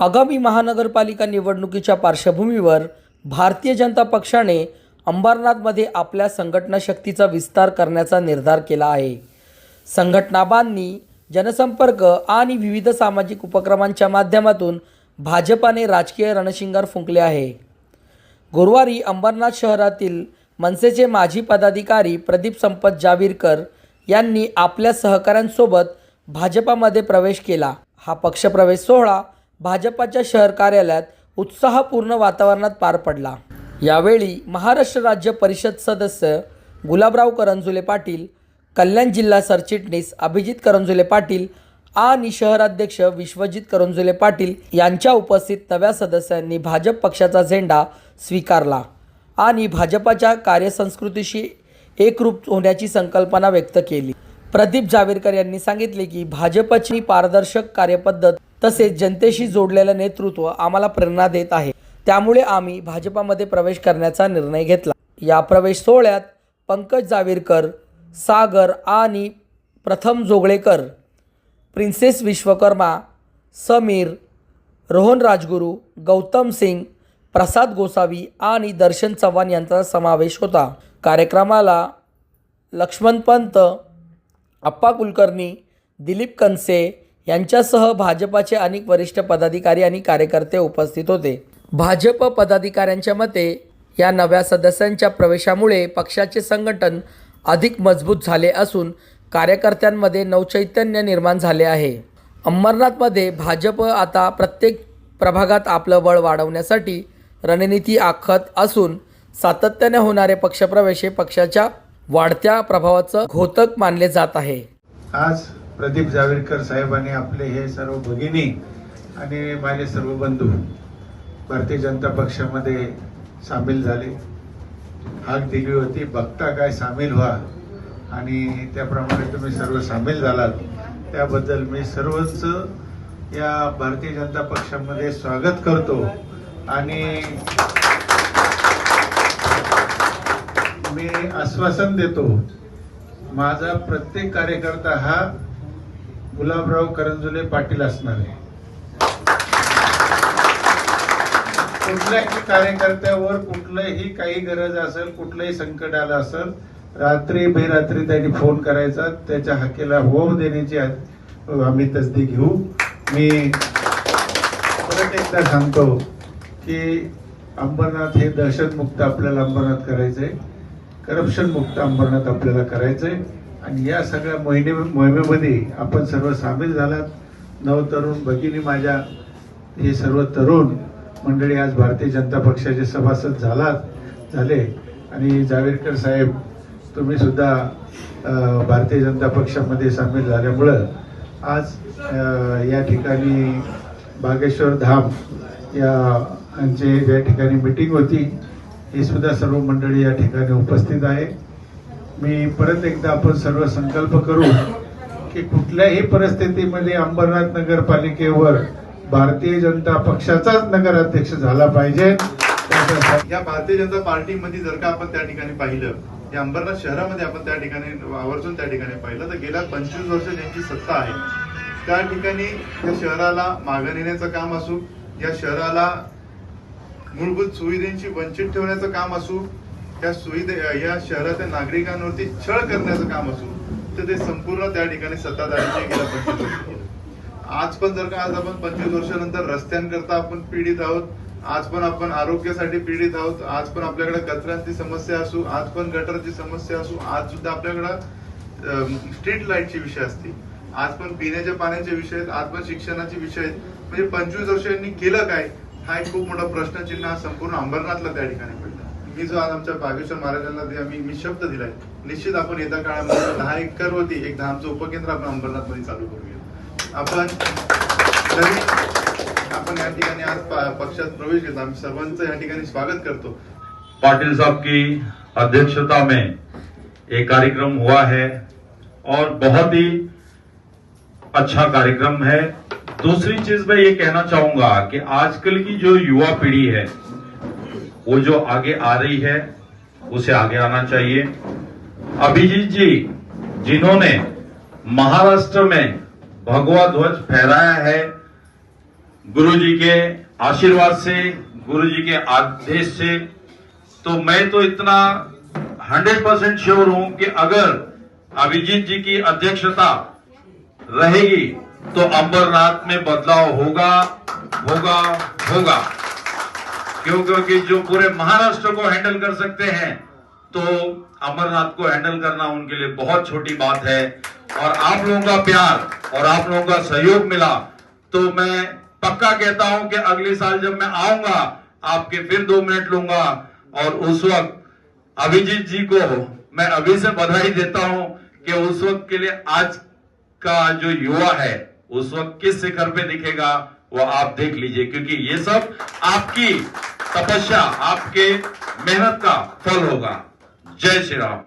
आगामी महानगरपालिका निवडणुकीच्या पार्श्वभूमीवर भारतीय जनता पक्षाने अंबरनाथमध्ये आपल्या संघटना शक्तीचा विस्तार करण्याचा निर्धार केला आहे. संघटनाबांनी जनसंपर्क आणि विविध सामाजिक उपक्रमांच्या माध्यमातून भाजपाने राजकीय रणशिंगार फुंकले आहे. गुरुवारी अंबरनाथ शहरातील मनसेचे माजी पदाधिकारी प्रदीप संपत जावीरकर यांनी आपल्या सहकाऱ्यांसोबत भाजपामध्ये प्रवेश केला. हा पक्षप्रवेश सोहळा भाजपाच्या शहर कार्यालयात उत्साहपूर्ण वातावरणात पार पडला. यावेळी महाराष्ट्र राज्य परिषद सदस्य गुलाबराव करंजुले पाटील कल्याण जिल्हा सरचिटणीस अभिजित करंजुले पाटील आणि शहराध्यक्ष विश्वजित करंजुले पाटील यांच्या उपस्थित नव्या सदस्यांनी भाजप पक्षाचा झेंडा स्वीकारला आणि भाजपाच्या कार्यसंस्कृतीशी एकरूप होण्याची संकल्पना व्यक्त केली. प्रदीप जावेरकर यांनी सांगितले की भाजपची पारदर्शक कार्यपद्धत तसेच जनतेशी जोडलेलं नेतृत्व आम्हाला प्रेरणा देत आहे. त्यामुळे आम्ही भाजपामध्ये प्रवेश करण्याचा निर्णय घेतला. या प्रवेश सोहळ्यात पंकज जावीरकर सागर आणि प्रथम जोगळेकर प्रिन्सेस विश्वकर्मा समीर रोहन राजगुरू गौतम सिंग प्रसाद गोसावी आणि दर्शन चव्हाण यांचा समावेश होता. कार्यक्रमाला लक्ष्मण पंत अप्पा कुलकर्णी दिलीप कनसे यांच्यासह भाजपाचे अनेक वरिष्ठ पदाधिकारी आणि कार्यकर्ते उपस्थित होते. भाजप पदाधिकाऱ्यांच्या मते या नव्या सदस्यांच्या प्रवेशामुळे पक्षाचे संघटन अधिक मजबूत झाले असून कार्यकर्त्यांमध्ये नवचैतन्य निर्माण झाले आहे. अंबरनाथमध्ये भाजप आता प्रत्येक प्रभागात आपलं बळ वाढवण्यासाठी रणनीती आखत असून सातत्याने होणारे पक्षप्रवेश हे पक्षाच्या वाढत्या प्रभावाचं घोतक मानले जात आहे. आज प्रदीप जावेडकर साहेबांनी आपले हे सर्व भगिनी आणि माझे सर्व बंधू भारतीय जनता पक्षामध्ये सामील झाले. हाक दिली होती बघता काय सामील व्हा. आणि त्याप्रमाणे तुम्ही सर्व सामील झालात. त्याबद्दल मी सर्वच या भारतीय जनता पक्षामध्ये स्वागत करतो. आणि मी आश्वासन देतो माझा प्रत्येक कार्यकर्ता हा गुलाबराव करंजुले पाटील असणार आहे. कुठल्याही कार्यकर्त्यावर कुठलंही काही गरज असेल कुठलंही संकट आलं असेल रात्री बेरात्री त्यांनी फोन करायचा त्याच्या हाकेला हो देण्याची आम्ही तसदी घेऊ. मी परत एकदा सांगतो की अंबरनाथ हे दहशतमुक्त आपल्याला अंबरनाथ करायचंय. करप्शन मुक्त अंबरनाथ आपल्याला करायचंय. आणि या सगळ्या मोहिने मोहिमेमध्ये आपण सर्व सामील झालात. नवतरुण भगिनी माझ्या हे सर्व तरुण मंडळी आज भारतीय जनता पक्षाचे सभासद झालात झाले. आणि जावेडकर साहेब तुम्ही सुद्धा भारतीय जनता पक्षामध्ये सामील झाल्यामुळं आज या ठिकाणी बागेश्वर धाम या यांचे ज्या ठिकाणी मिटिंग होती. ही सुद्धा सर्व मंडळी या ठिकाणी उपस्थित आहे. मी परत एकदा आपण सर्व संकल्प करू की कुठल्याही परिस्थितीमध्ये अंबरनाथ नगरपालिकेवर भारतीय जनता पक्षाचाच नगराध्यक्ष झाला पाहिजे. या भारतीय जनता पार्टीमध्ये जर का आपण त्या ठिकाणी पाहिलं या अंबरनाथ शहरामध्ये आपण त्या ठिकाणी आवर्जून त्या ठिकाणी पाहिलं तर गेल्या पंचवीस वर्ष ज्यांची सत्ता आहे त्या ठिकाणी या शहराला मागं नेण्याचं काम असू या शहराला मूलभूत सुविधेंची वंचित ठेवण्याचं काम असू या सुविधे या शहरातील नागरिकांवरती छळ करण्याचं काम असू तर ते संपूर्ण त्या ठिकाणी सत्ताधाऱ्यांचे गेल्या पंचवीस वर्ष आज पण जर का आज आपण पंचवीस वर्षानंतर रस्त्यांकरता आपण पीडित आहोत आज पण आपण आरोग्यासाठी पीडित आहोत आज पण आपल्याकडे कचऱ्यांची समस्या असू आज पण गटरची समस्या असू आज सुद्धा आपल्याकडं स्ट्रीट लाईटचे विषय असतील. आज पण पिण्याच्या पाण्याचे विषय आहेत आज पण शिक्षणाचे विषय आहेत. म्हणजे पंचवीस वर्षांनी केलं काय हा एक खूप मोठा प्रश्नचिन्ह संपूर्ण अंबरनाथला त्या ठिकाणी पडला मी जो आज आमच्या बागेश्वर महाराजांना जे आम्ही मी शब्द दिलाय निश्चित आपण येत्या काळामध्ये दहा एकर वरती एक दहाचं उपकेंद्र आपण अंबरनाथमध्ये चालू करूया. आपण नवीन आपण या ठिकाणी आज पक्षात प्रवेश घेतला आम्ही सर्वांचं या ठिकाणी स्वागत करतो. पाटिल साहब की अध्यक्षता में एक कार्यक्रम हुआ है और बहुत ही अच्छा कार्यक्रम है। दूसरी चीज मैं ये कहना चाहूंगा कि आजकल की जो युवा पीढ़ी है वो जो आगे आ रही है, उसे आगे आना चाहिए। अभिजीत जी, जिन्होंने महाराष्ट्र में भगवा ध्वज फहराया है गुरु जी के आशीर्वाद से गुरु जी के आदेश से तो मैं तो इतना हंड्रेड परसेंट श्योर हूँ कि अगर अभिजीत जी की अध्यक्षता रहेगी तो अंबरनाथ में बदलाव होगा होगा होगा। क्यों? क्योंकि जो पूरे महाराष्ट्र को हैंडल कर सकते हैं तो अमरनाथ को हैंडल करना उनके लिए बहुत छोटी बात है। और आप लोगों का प्यार और आप लोगों का सहयोग मिला तो मैं पक्का कहता हूँ कि अगले साल जब मैं आऊँगा, आपके फिर दो मिनट लूँगा। और उस वक्त अभिजीत जी को मैं अभी से बधाई देता हूँ कि उस वक्त के लिए आज का जो युवा है, उस वक्त किस शिखर पे दिखेगा, वो आप देख लीजिए। क्योंकि ये सब आपकी तपस्या आपके मेहनत का फल होगा। जय श्री राम।